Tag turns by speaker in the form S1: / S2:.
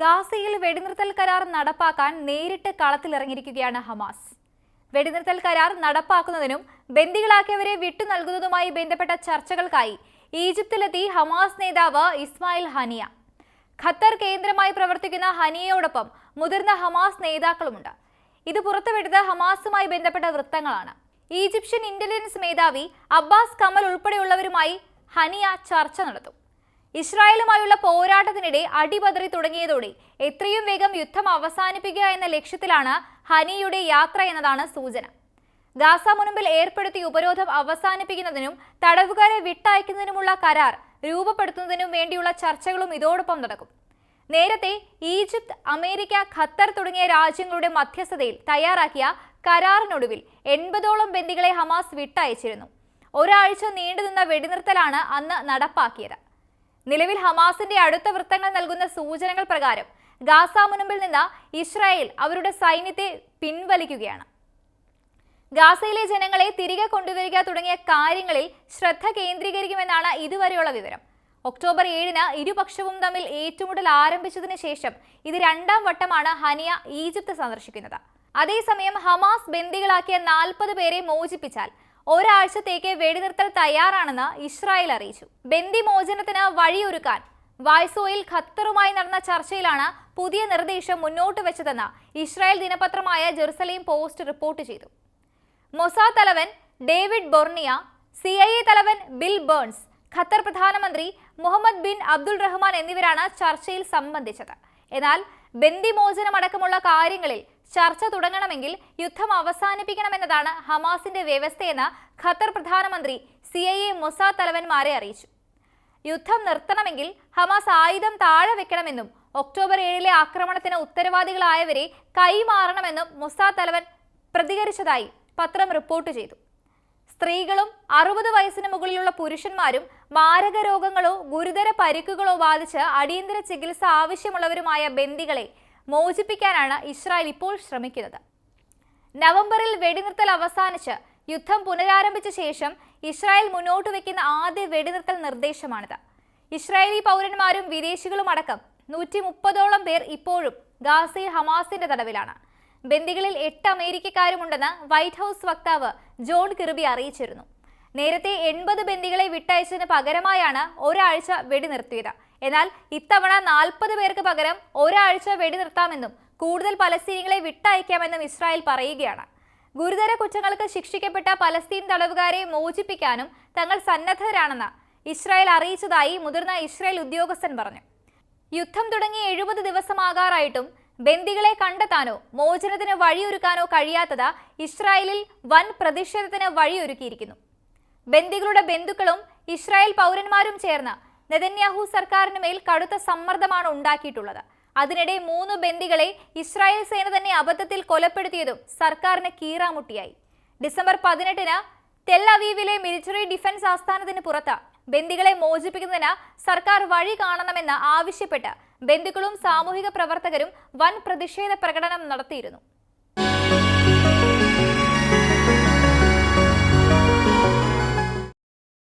S1: ഗാസയിൽ വെടിനിർത്തൽ കരാർ നടപ്പാക്കാൻ നേരിട്ട് കളത്തിലിറങ്ങിയിരിക്കുകയാണ് ഹമാസ്. വെടിനിർത്തൽ കരാർ നടപ്പാക്കുന്നതിനും ബന്ദികളാക്കിയവരെ വിട്ടു നൽകുന്നതുമായി ബന്ധപ്പെട്ട ചർച്ചകൾക്കായി ഈജിപ്തിലെത്തി ഹമാസ് നേതാവ് ഇസ്മായിൽ ഹനിയ. ഖത്തർ കേന്ദ്രമായി പ്രവർത്തിക്കുന്ന ഹനിയയോടൊപ്പം മുതിർന്ന ഹമാസ് നേതാക്കളുമുണ്ട്. ഇത് പുറത്തുവിട്ടത് ഹമാസുമായി ബന്ധപ്പെട്ട വൃത്തങ്ങളാണ്. ഈജിപ്ഷ്യൻ ഇന്റലിജൻസ് മേധാവി അബ്ബാസ് കമൽ ഉൾപ്പെടെയുള്ളവരുമായി ഹനിയ ചർച്ച നടത്തും. ഇസ്രായേലുമായുള്ള പോരാട്ടത്തിനിടെ അടിപതറി തുടങ്ങിയതോടെ എത്രയും വേഗം യുദ്ധം അവസാനിപ്പിക്കുക എന്ന ലക്ഷ്യത്തിലാണ് ഹനിയുടെ യാത്ര എന്നതാണ് സൂചന. ഗാസ മുൻപിൽ ഏർപ്പെടുത്തിയ ഉപരോധം അവസാനിപ്പിക്കുന്നതിനും തടവുകാരെ വിട്ടയക്കുന്നതിനുമുള്ള കരാർ രൂപപ്പെടുത്തുന്നതിനും വേണ്ടിയുള്ള ചർച്ചകളും ഇതോടൊപ്പം നടക്കും. നേരത്തെ ഈജിപ്ത് അമേരിക്ക ഖത്തർ തുടങ്ങിയ രാജ്യങ്ങളുടെ മധ്യസ്ഥതയിൽ തയ്യാറാക്കിയ കരാറിനൊടുവിൽ എൺപതോളം ബന്ദികളെ ഹമാസ് വിട്ടയച്ചിരുന്നു. ഒരാഴ്ച നീണ്ടുനിന്ന വെടിനിർത്തലാണ് അന്ന് നടപ്പാക്കിയത്. നിലവിൽ ഹമാസിന്റെ അടുത്ത വൃത്തങ്ങൾ നൽകുന്ന സൂചനകൾ പ്രകാരം ഗാസ മുനമ്പിൽ നിന്ന് ഇസ്രായേൽ അവരുടെ സൈന്യത്തെ പിൻവലിക്കുകയാണ്. ഗാസയിലെ ജനങ്ങളെ തിരികെ കൊണ്ടുവരിക തുടങ്ങിയ കാര്യങ്ങളിൽ ശ്രദ്ധ കേന്ദ്രീകരിക്കുമെന്നാണ് ഇതുവരെയുള്ള വിവരം. ഒക്ടോബർ ഏഴിന് ഇരുപക്ഷവും തമ്മിൽ ഏറ്റുമുട്ടൽ ആരംഭിച്ചതിന് ശേഷം ഇത് രണ്ടാം വട്ടമാണ് ഹനിയ ഈജിപ്ത് സന്ദർശിക്കുന്നത്. അതേസമയം ഹമാസ് ബന്ദികളാക്കിയ നാൽപ്പത് പേരെ മോചിപ്പിച്ചാൽ ഒരാഴ്ചത്തേക്ക് വെടിനിർത്തൽ തയ്യാറാണെന്ന് ഇസ്രായേൽ അറിയിച്ചു. ബന്ദി മോചനത്തിന് വഴിയൊരുക്കാൻ വായ്സോയിൽ ഖത്തറുമായി നടന്ന ചർച്ചയിലാണ് പുതിയ നിർദ്ദേശം മുന്നോട്ട് വെച്ചതെന്ന് ഇസ്രായേൽ ദിനപത്രമായ ജെറുസലേം പോസ്റ്റ് റിപ്പോർട്ട് ചെയ്തു. മൊസാദ് തലവൻ David Barnea C I A തലവൻ ബിൽ ബേൺസ് ഖത്തർ പ്രധാനമന്ത്രി മുഹമ്മദ് ബിൻ അബ്ദുൾ റഹ്മാൻ എന്നിവരാണ് ചർച്ചയിൽ സംബന്ധിച്ചത്. എന്നാൽ ബന്ദിമോചനമടക്കമുള്ള കാര്യങ്ങളിൽ ചർച്ച തുടങ്ങണമെങ്കിൽ യുദ്ധം അവസാനിപ്പിക്കണമെന്നതാണ് ഹമാസിന്റെ വ്യവസ്ഥയെന്ന് ഖത്തർ പ്രധാനമന്ത്രി സി ഐ എ മൊസാദ് തലവന്മാരെ അറിയിച്ചു. യുദ്ധം നിർത്തണമെങ്കിൽ ഹമാസ് ആയുധം താഴെ വെക്കണമെന്നും ഒക്ടോബർ ഏഴിലെ ആക്രമണത്തിന് ഉത്തരവാദികളായവരെ കൈമാറണമെന്നും മൊസാദ് തലവൻ പ്രതികരിച്ചതായി പത്രം റിപ്പോർട്ട് ചെയ്തു. സ്ത്രീകളും അറുപത് വയസ്സിന് മുകളിലുള്ള പുരുഷന്മാരും മാരക രോഗങ്ങളോ ഗുരുതര പരിക്കുകളോ ബാധിച്ച് അടിയന്തര ചികിത്സ ആവശ്യമുള്ളവരുമായ ബന്ദികളെ മോചിപ്പിക്കാനാണ് ഇസ്രായേൽ ഇപ്പോൾ ശ്രമിക്കുന്നത്. നവംബറിൽ വെടിനിർത്തൽ അവസാനിച്ച് യുദ്ധം പുനരാരംഭിച്ച ശേഷം ഇസ്രായേൽ മുന്നോട്ട് വയ്ക്കുന്ന ആദ്യ വെടിനിർത്തൽ നിർദ്ദേശമാണിത്. ഇസ്രായേലി പൗരന്മാരും വിദേശികളും അടക്കം നൂറ്റി മുപ്പതോളം പേർ ഇപ്പോഴും ഗാസയിൽ ഹമാസിന്റെ തടവിലാണ്. ബന്ദികളിൽ എട്ട് അമേരിക്കക്കാരുമുണ്ടെന്ന് വൈറ്റ് ഹൗസ് വക്താവ് ജോൺ കിർബി അറിയിച്ചിരുന്നു. നേരത്തെ എൺപത് ബന്ദികളെ വിട്ടയച്ചതിന് പകരമായാണ് ഒരാഴ്ച വെടിനിർത്തിയത്. എന്നാൽ ഇത്തവണ നാൽപ്പത് പേർക്ക് പകരം ഒരാഴ്ച വെടിനിർത്താമെന്നും കൂടുതൽ പലസ്തീനികളെ വിട്ടയക്കാമെന്നും ഇസ്രായേൽ പറയുകയാണ്. ഗുരുതര കുറ്റങ്ങൾക്ക് ശിക്ഷിക്കപ്പെട്ട പലസ്തീൻ തടവുകാരെ മോചിപ്പിക്കാനും തങ്ങൾ സന്നദ്ധരാണെന്ന് ഇസ്രായേൽ അറിയിച്ചതായി മുതിർന്ന ഇസ്രായേൽ ഉദ്യോഗസ്ഥൻ പറഞ്ഞു. യുദ്ധം തുടങ്ങി എഴുപത് ദിവസമാകാറായിട്ടും ബന്ദികളെ കണ്ടെത്താനോ മോചനത്തിന് വഴിയൊരുക്കാനോ കഴിയാത്തത് ഇസ്രായേലിൽ വൻ പ്രതിഷേധത്തിന് വഴിയൊരുക്കിയിരിക്കുന്നു. ബന്ദികളുടെ ബന്ധുക്കളും ഇസ്രായേൽ പൗരന്മാരും ചേർന്ന് നെതന്യാഹു സർക്കാരിന് മേൽ കടുത്ത സമ്മർദ്ദമാണ് ഉണ്ടാക്കിയിട്ടുള്ളത്. അതിനിടെ മൂന്ന് ബന്ദികളെ ഇസ്രായേൽ സേന തന്നെ അബദ്ധത്തിൽ കൊലപ്പെടുത്തിയതും സർക്കാരിന് കീറാമുട്ടിയായി. ഡിസംബർ പതിനെട്ടിന് തെൽ അവീവിലെ മിലിറ്ററി ഡിഫൻസ് ആസ്ഥാനത്തിന് പുറത്ത് ബന്ദികളെ മോചിപ്പിക്കുന്നതിന് സർക്കാർ വഴി കാണണമെന്ന് ആവശ്യപ്പെട്ട് ബന്ധുക്കളും സാമൂഹിക പ്രവർത്തകരും വൻ പ്രതിഷേധ പ്രകടനം നടത്തിയിരുന്നു.